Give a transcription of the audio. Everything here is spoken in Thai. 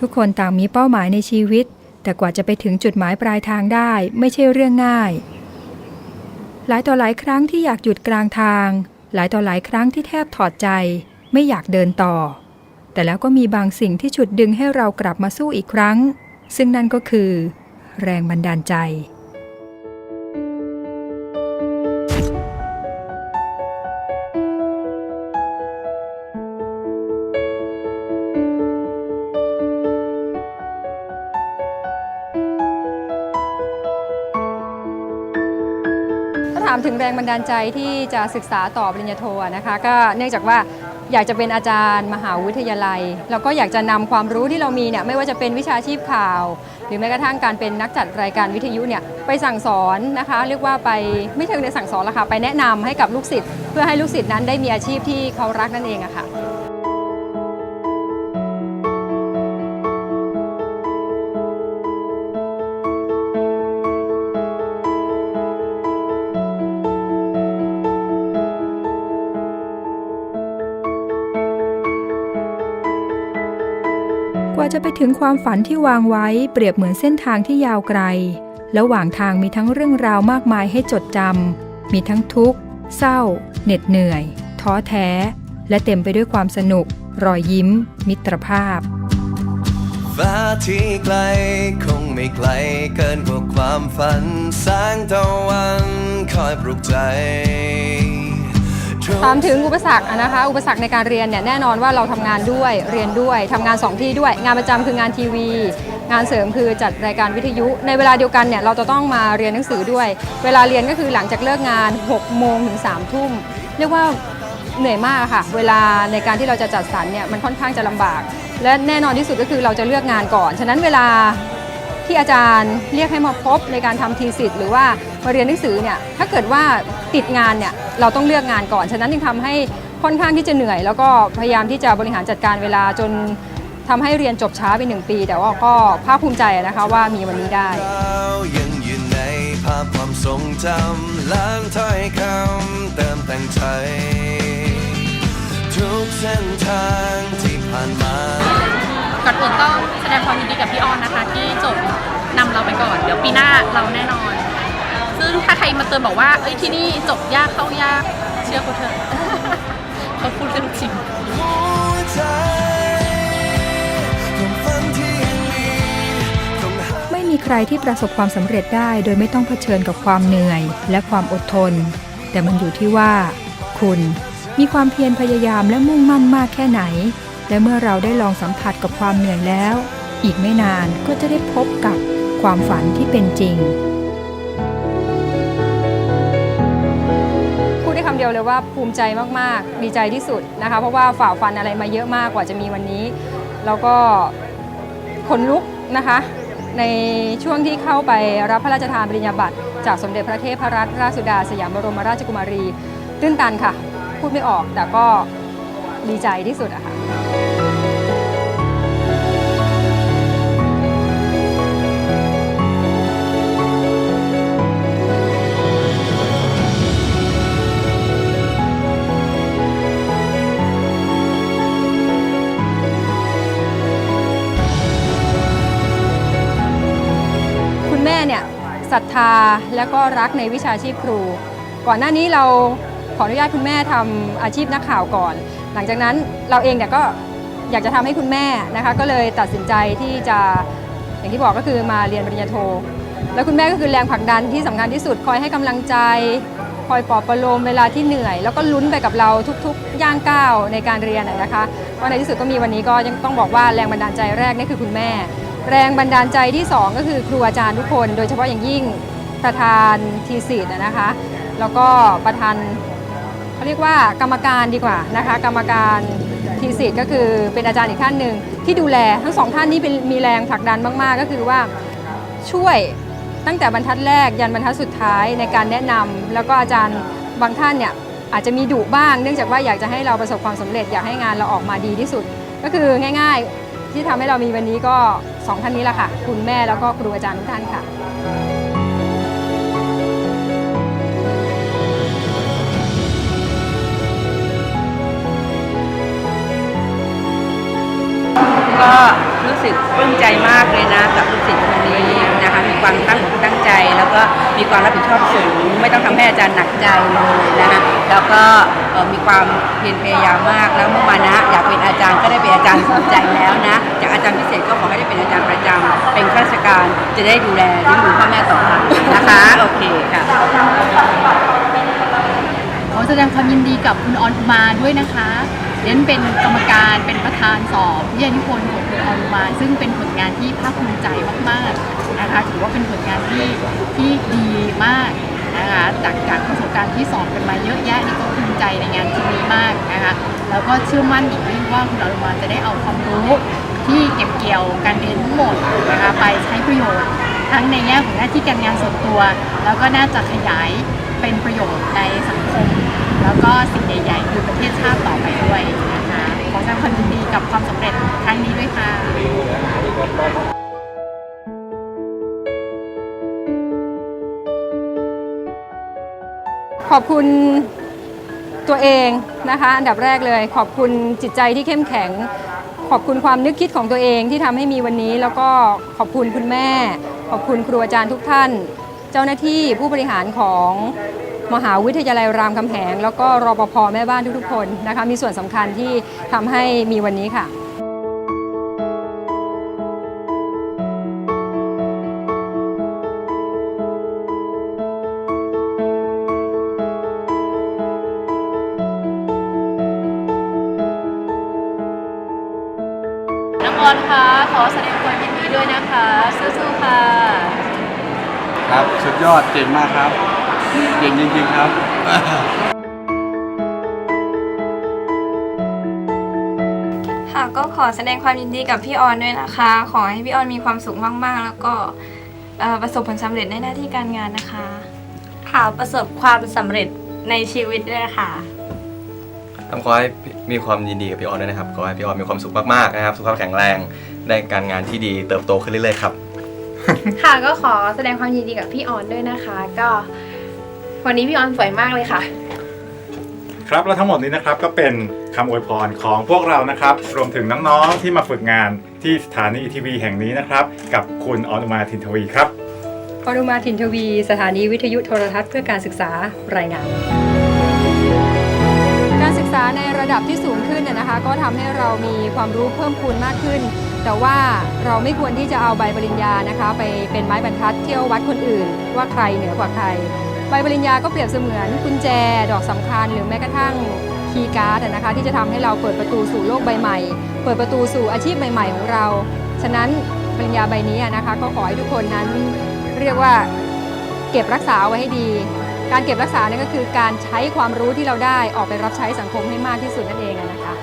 ทุกคนต่างมีเป้าหมายในชีวิต แต่กว่าจะไปถึงจุดหมายปลายทางได้ไม่ใช่เรื่องง่าย หลายต่อหลายครั้งที่อยากหยุดกลางทาง หลายต่อหลายครั้งที่แทบถอดใจ ไม่อยากเดินต่อ แต่แล้วก็มีบางสิ่งที่ฉุดดึงให้เรากลับมาสู้อีกครั้ง ซึ่งนั่นก็คือ แรงบันดาลใจาถามถึงแรงบันดาลใจที่จะศึกษาต่อปริญญาโทนะคะก็เนื่องจากว่าอยากจะเป็นอาจารย์มหาวิทยาลัย แล้วก็อยากจะนำความรู้ที่เรามีเนี่ยไม่ว่าจะเป็นวิชาชีพข่าว หรือแม้กระทั่งการเป็นนักจัดรายการวิทยุเนี่ยไปสั่งสอนนะคะ เรียกว่าไปไม่เชิงในสั่งสอนละค่ะไปแนะนำให้กับลูกศิษย์เพื่อให้ลูกศิษย์นั้นได้มีอาชีพที่เขารักนั่นเองอะค่ะ ว่าจะไปถึงความฝันที่วางไว้เปรียบเหมือนเส้นทางที่ยาวไกล ระหว่างทางมีทั้งเรื่องราวมากมายให้จดจำ มีทั้งทุกข์ เศร้า เหน็ดเหนื่อย ท้อแท้ และเต็มไปด้วยความสนุก รอยยิ้ม มิตรภาพ ฟ้าที่ไกลคงไม่ไกลเกินกว่าความฝัน แสงตะวันคอยปลุกใจ ถามถึงอุปสรรคนะคะ อุปสรรคในการเรียนเนี่ยแน่นอนว่าเราทำงานด้วยเรียนด้วยทำงาน 2 ที่ด้วย งานประจำคืองานทีวี งานเสริมคือจัดรายการวิทยุ ในเวลาเดียวกันเนี่ยเราจะต้องมาเรียนหนังสือด้วย เวลาเรียนก็คือหลังจากเลิกงาน6โมงถึง3ทุ่มเรียกว่าเหนื่อยมากค่ะ เวลาในการที่เราจะจัดสรรเนี่ยมันค่อนข้างจะลำบาก และแน่นอนที่สุดก็คือเราจะเลือกงานก่อน ฉะนั้นเวลาที่อาจารย์เรียกให้มาพบในการทำทีสิทธ์หรือว่า มาเรียนหนังสือเนี่ยถ้าเกิดว่าติดงานเนี่ยเราต้องเลือกงานก่อน ฉะนั้นจึงทำให้ค่อนข้างที่จะเหนื่อย แล้วก็พยายามที่จะบริหารจัดการเวลาจนทำให้เรียนจบช้าไปหนึ่งปี แต่ว่าก็ภาคภูมิใจนะคะว่ามีวันนี้ได้เรายังอยู่ในภาพความทรงจำล้างถ้อยคำเติมแต่งใจทุกเส้นทางที่ผ่านมาก่อนอื่นต้องแสดงความยินดีกับพี่ออนนะคะ ที่จบนำเราไปก่อน เดี๋ยวปีหน้าเราแน่นอน ซึ่งถ้าใครมาเตือนบอกว่า เอ้ยที่นี่จบยากเข้ายาก เชื่อเขาเถอะเขาพูดเรื่องจริงไม่มีใครที่ประสบความสำเร็จได้โดยไม่ต้องเผชิญกับความเหนื่อยและความอดทน แต่มันอยู่ที่ว่า คุณมีความเพียรพยายามและมุ่งมั่นมากแค่ไหน และเมื่อเราได้ลองสัมผัสกับความเหนื่อยแล้ว อีกไม่นานก็จะได้พบกับความฝันที่เป็นจริง เดียวเลยว่าภูมิใจมากๆ ดีใจที่สุดนะคะ เพราะว่าฝ่าฟันอะไรมาเยอะมากกว่าจะมีวันนี้ แล้วก็ขนลุกนะคะ ในช่วงที่เข้าไปรับพระราชทานปริญญาบัตรจากสมเด็จพระเทพรัตนราชสุดาสยามบรมราชกุมารี ตื้นตันค่ะ พูดไม่ออกแต่ก็ดีใจที่สุดอะค่ะ ศรัทธาและก็รักในวิชาชีพครู ก่อนหน้านี้เราขออนุญาตคุณแม่ทำอาชีพนักข่าวก่อน หลังจากนั้นเราเองเนี่ยก็อยากจะทำให้คุณแม่นะคะก็เลยตัดสินใจที่จะอย่างที่บอกก็คือมาเรียนปริญญาโท แล้วคุณแม่ก็คือแรงผลักดันที่สำคัญที่สุดคอยให้กำลังใจ คอยปลอบประโลมเวลาที่เหนื่อย แล้วก็ลุ้นไปกับเราทุกๆ ย่างก้าวในการเรียนอะนะคะก็ในที่สุดก็มีวันนี้ก็ยังต้องบอกว่าแรงบันดาลใจแรกนี่คือคุณแม่ แรงบันดาลใจที่ 2 ก็คือครูอาจารย์ทุกคน โดยเฉพาะอย่างยิ่งประธานทีสิทธ์นะคะ แล้วก็ประธานเขาเรียกว่ากรรมการดีกว่านะคะ กรรมการทีสิทธ์ก็คือเป็นอาจารย์อีกท่านหนึ่งที่ดูแลทั้งสองท่านนี้เป็นมีแรงผลักดันมาก ๆ ก็คือว่าช่วยตั้งแต่บรรทัดแรกยันบรรทัดสุดท้ายในการแนะนำแล้วก็อาจารย์บางท่านเนี่ยอาจจะมีดุบ้าง เนื่องจากว่าอยากจะให้เราประสบความสำเร็จอยากให้งานเราออกมาดีที่สุด ก็คือง่าย ๆ ที่ทำให้เรามีวันนี้ก็สองท่านนี้แหละค่ะ คุณแม่แล้วก็ครูอาจารย์ทุกท่านค่ะก็รู้สึกปลื้มใจมากเลยนะกับลูกศิษย์คนนี้นะคะมีความตั้งตั้งใจ แล้วก็มีความรับผิดชอบสูง ไม่ต้องทำให้อาจารย์หนักใจเลยนะคะ แล้วก็มีความเพียรพยายามมากแล้วเมื่อวานนะอยากเป็นอาจารย์ก็ได้เป็นอาจารย์สมใจแล้วนะจากอาจารย์พิเศษก็ขอให้ได้เป็นอาจารย์ประจำเป็นข้าราชการจะได้ดูแลเลี้ยงดูพ่อแม่ต่อไปนะคะโอเคค่ะขอแสดงความยินดีกับคุณออนอุมาด้วยนะคะเน้นเป็นกรรมการเป็นประธานสอบวิทยานิพนธ์ของคุณออนอุมา ซึ่งเป็นผลงานที่ภาคภูมิใจมากๆนะคะถือว่าเป็นผลงานที่ที่ดีมาก นะคะจากจากประสบการณ์ที่สอบกันมาเยอะแยะนี่ก็ภูมิใจในงานชิ้นนี้มากนะคะแล้วก็เชื่อมั่นอย่างยิ่งว่าคุณออนอุมาจะได้เอาความรู้ที่เก็บเกี่ยวการเรียนทั้งหมดนะคะไปใช้ประโยชน์ ทั้งในแง่ของหน้าที่การงานส่วนตัว แล้วก็น่าจะขยายเป็นประโยชน์ในสังคม แล้วก็สิ่งใหญ่ๆคือประเทศชาติต่อไปด้วยนะคะขอแสดงความยินดีกับความ ขอบคุณตัวเองนะคะ อันดับแรกเลย ขอบคุณจิตใจที่เข้มแข็ง ขอบคุณความนึกคิดของตัวเองที่ทำให้มีวันนี้ แล้วก็ขอบคุณคุณแม่ ขอบคุณครูอาจารย์ทุกท่าน เจ้าหน้าที่ผู้บริหารของมหาวิทยาลัยรามคำแหง แล้วก็รปภแม่บ้านทุกๆคนนะคะ มีส่วนสำคัญที่ทำให้มีวันนี้ค่ะ น้องออนคะ ขอแสดงความยินดีด้วยนะคะสู้ๆค่ะครับ สุดยอดเก่งมากครับ เก่งจริงๆครับ ค่ะก็ขอแสดงความยินดีกับพี่ออนด้วยนะคะ ขอให้พี่ออนมีความสุขมากๆ แล้วก็เอ่อประสบผลสำเร็จในหน้าที่การงานนะคะ ค่ะประสบความสำเร็จในชีวิตด้วยค่ะ ต้องขอให้มีความยินดีกับพี่ออนด้วยนะครับ ขอให้พี่ออนมีความสุขมากๆนะครับ สุขภาพแข็งแรง ได้การงานที่ดีเติบโตขึ้นเรื่อยๆครับ ค่ะก็ขอแสดงความยินดีกับพี่ออนด้วยนะคะ ก็ วันนี้พี่ออนสวยมากเลยค่ะ ครับและทั้งหมดนี้นะครับก็เป็นคำอวยพรของพวกเรานะครับ รวมถึงน้องๆที่มาฝึกงานที่สถานีอีทีวีแห่งนี้นะครับ กับคุณออนุมาทินทวีครับปรุมาถิ่นทวี สถานีวิทยุโทรทัศน์เพื่อการศึกษารายงาน ระดับที่สูงขึ้นเนยนะคะ ก็ทำให้เรามีความรู้เพิ่มพูนมากขึ้น แต่ว่าเราไม่ควรที่จะเอาใบปริญญานะคะ ไปเป็นไม้บรรทัดเที่ยววัดคนอื่น ว่าใครเหนือกว่าใคร ใบปริญญาก็เปรียบเสมือนกุญแจดอกสำคัญ หรือแม้กระทั่งคีย์การ์ดนะคะที่จะทำให้เราเปิดประตูสู่โลกใบใหม่ เปิดประตูสู่อาชีพใหม่ ๆ ของเรา ฉะนั้นปริญญาใบนี้นะคะ ก็ขอให้ทุกคนนั้นเรียกว่าเก็บรักษาเอาไว้ให้ดี การเก็บรักษาเนี่ยก็คือการใช้ความรู้ที่เราได้ออกไปรับใช้สังคมให้มากที่สุดนั่นเองนะคะ